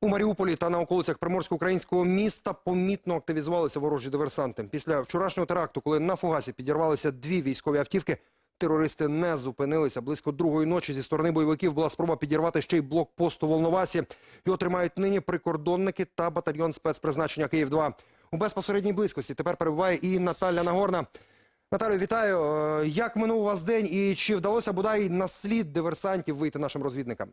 У Маріуполі та на околицях приморсько-українського міста помітно активізувалися ворожі диверсанти. Після вчорашнього теракту, коли на фугасі підірвалися дві військові автівки, терористи не зупинилися. Близько другої ночі зі сторони бойовиків була спроба підірвати ще й блокпост у Волновасі. Його тримають нині прикордонники та батальйон спецпризначення Київ-2. У безпосередній близькості тепер перебуває і Наталя Нагорна. Наталю, вітаю. Е, Як минув у вас день і чи вдалося бодай на слід диверсантів вийти нашим розвідникам?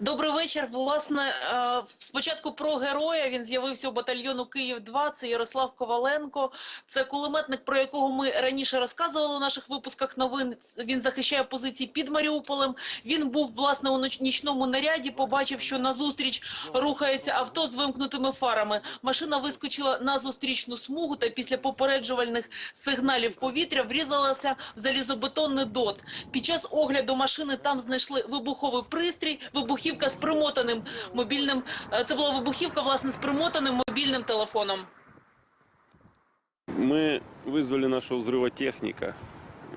Добрий вечір. Власне, е, спочатку про героя. Він з'явився у батальйону Київ 2 Це Ярослав Коваленко. Це кулеметник, про якого ми раніше розказували у наших випусках новин. Він захищає позиції під Маріуполем. Він був власне у нічному наряді. Побачив, що назустріч рухається авто з вимкнутими фарами. Машина вискочила на зустрічну смугу та після попереджувальних сигналів повітря врізалася в залізобетонний дот. Під час огляду машини там знайшли вибуховий пристрій, вибухівка з примотаним мобільним. е, Це була вибухівка, власне, з примотаним мобільним телефоном. Мы вызвали нашего взрывотехника,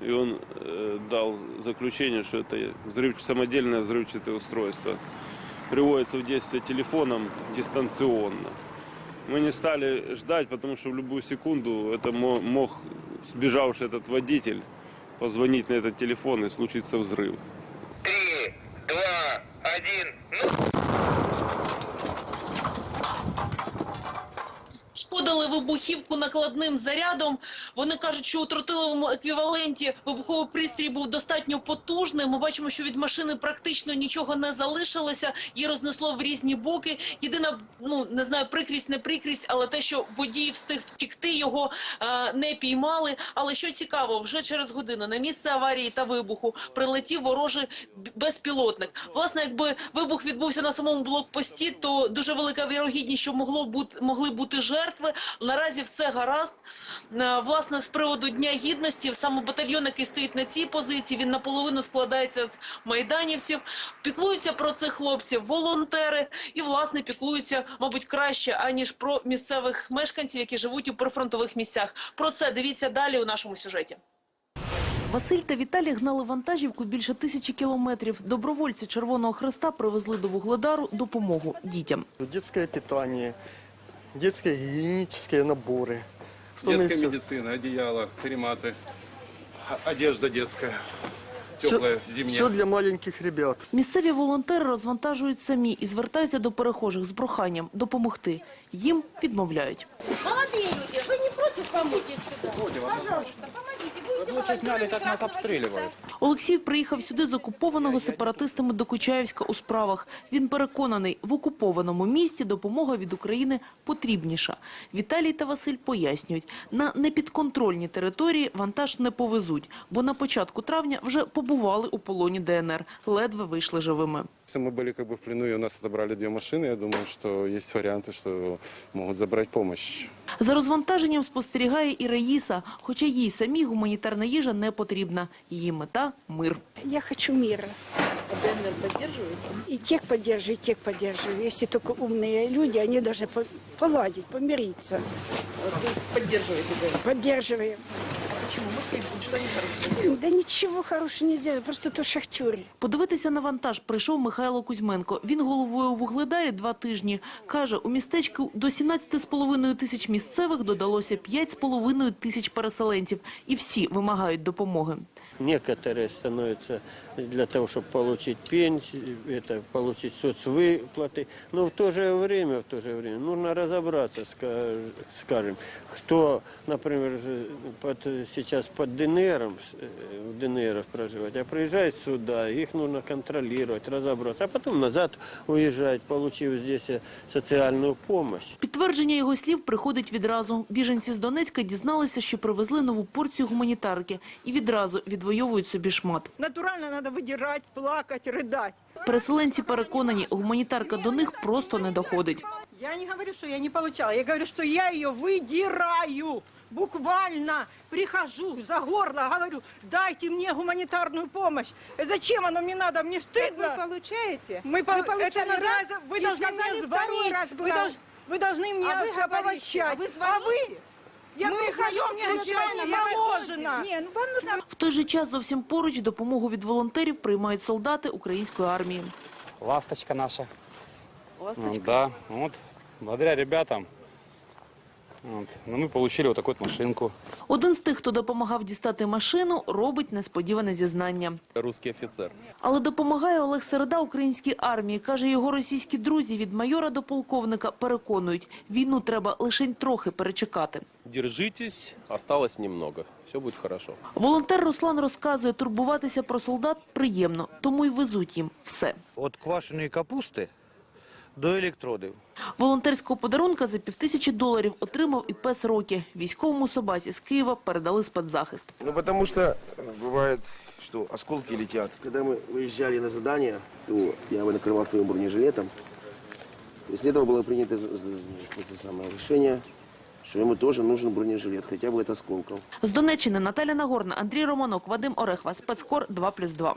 и он э, дал заключение, что это взрыв, самодельное взрывчатое устройство. Приводится в действие телефоном дистанционно. Мы не стали ждать, потому что в любую секунду это мо- мог сбежавший этот водитель позвонить на этот телефон и случится взрыв. Один. Ну, Шкодили вибухівку накладним зарядом. Вони кажуть, що у тротиловому еквіваленті вибуховий пристрій був достатньо потужним. Ми бачимо, що від машини практично нічого не залишилося. Її рознесло в різні боки. Єдина, ну не знаю, прикрість, не прикрість, але те, що водій встиг втікти, його е, не піймали. Але що цікаво, вже через годину на місце аварії та вибуху прилетів ворожий безпілотник. Власне, якби вибух відбувся на самому блокпості, то дуже велика вірогідність, що могло бути могли бути жертви. Наразі все гаразд. Е, Власне, з приводу Дня гідності, саме батальйон, який стоїть на цій позиції, він наполовину складається з майданівців. Піклуються про цих хлопців волонтери і, власне, піклуються, мабуть, краще, аніж про місцевих мешканців, які живуть у прифронтових місцях. Про це дивіться далі у нашому сюжеті. Василь та Віталій гнали вантажівку більше тисячі кілометрів. Добровольці Червоного Хреста привезли до Вугледару допомогу дітям. Детское питание, детские гигиенические наборы. Что мы Детская всё- медицина, одеяло, карематы, а- одежда детская, теплая, Все зимняя. для маленьких ребят. Місцеві волонтери розвантажують самі і звертаються до перехожих з проханням допомогти. Їм відмовляють. Молодые люди, вы не против помочь? Пожалуйста, сняли, как нас. Олексій приїхав сюди з окупованого сепаратистами до Кучаївська у справах. Він переконаний, в окупованому місті допомога від України потрібніша. Віталій та Василь пояснюють, на непідконтрольні території вантаж не повезуть, бо на початку травня вже побували у полоні ДНР, ледве вийшли живими. Если мы были как бы в плену, и у нас отобрали две машины, я думаю, что есть варианты, что могут забрать помощь. За розвантаженням спостерігає і Раїса, хоча їй самій гуманітарна їжа не потрібна. Її мета – мир. Я хочу мира. ДНР поддерживаете? И тех поддерживаю, и тех поддерживаю. Если только умные люди, они должны по- поладить, помириться. Поддерживайте. Почему? Можете я что хорошего Да ничего хорошего не делают, просто то шахтеры. Подивитися на вантаж прийшов Михайло Кузьменко. Він головою Вугледарі два тижні. Каже, у містечку до 17,5 тисяч місцевих додалося 5,5 тисяч переселенців. І всі вимагають допомоги. Некоторые становятся для того, чтобы получить пенсию, это, получить соцвыплаты. Но в то же время, в то же время нужно разобраться, ска- скажем, кто, например, же под, сейчас под ДНР, э, в ДНР проживать, а приезжает сюда, их нужно контролировать, разобраться, а потом назад уезжать, получив здесь э, социальную помощь. Підтвердження його слів приходить відразу. Біженці з Донецька дізналися, що привезли нову порцію гуманітарки і відразу відвоюють собі шмат. Натурально надо выдирать, плакать, рыдать. Переселенці переконані, гуманітарка до них просто не доходить. Я не говорю, что я не получала. Я говорю, что я ее выдираю. Буквально прихожу за горло, говорю, дайте мне гуманитарную помощь. Э, Зачем оно мне надо? Мне стыдно. Вы получаете? Мы Вы по- получали это называется- раз вы и должны сказали, мне второй звонить. раз Вы, была. долж- вы должны мне А вы говорите, оповещать. а вы А звоните? Я Мы прихожу, узнаем мне случайно, ничего мы не выходим. положено. Не, ну вам нужно В той же час зовсім поруч допомогу від волонтерів приймають солдати української армії. Ласточка наша. Ласточка? Да, вот, благодаря ребятам вот, ну, мы получили вот такую вот машинку. Один з тих, хто допомагав дістати машину, робить несподіване зізнання. Русский офицер. Але допомагає Олег Середа українській армії. Каже, його російські друзі від майора до полковника переконують, війну треба лише трохи перечекати. Держитесь, осталось немного. Все будет хорошо. Волонтер Руслан розказує, турбуватися про солдат приємно, тому й везуть їм все. От квашеної капусти до електродів. Волонтерського подарунка за півтисячі доларів отримав і пес Рокі. Військовому собаці з Києва передали спецзахист. Ну, потому что бывает, что осколки летят. Когда мы выезжали на задание, то я бы накрывал своим бронежилетом. После этого было принято з- з- это самое решение, что ему тоже нужен бронежилет, хотя бы от осколков. З Донеччини Наталя Нагорна, Андрій Романок, Вадим Орехва, спецкор 2+,2.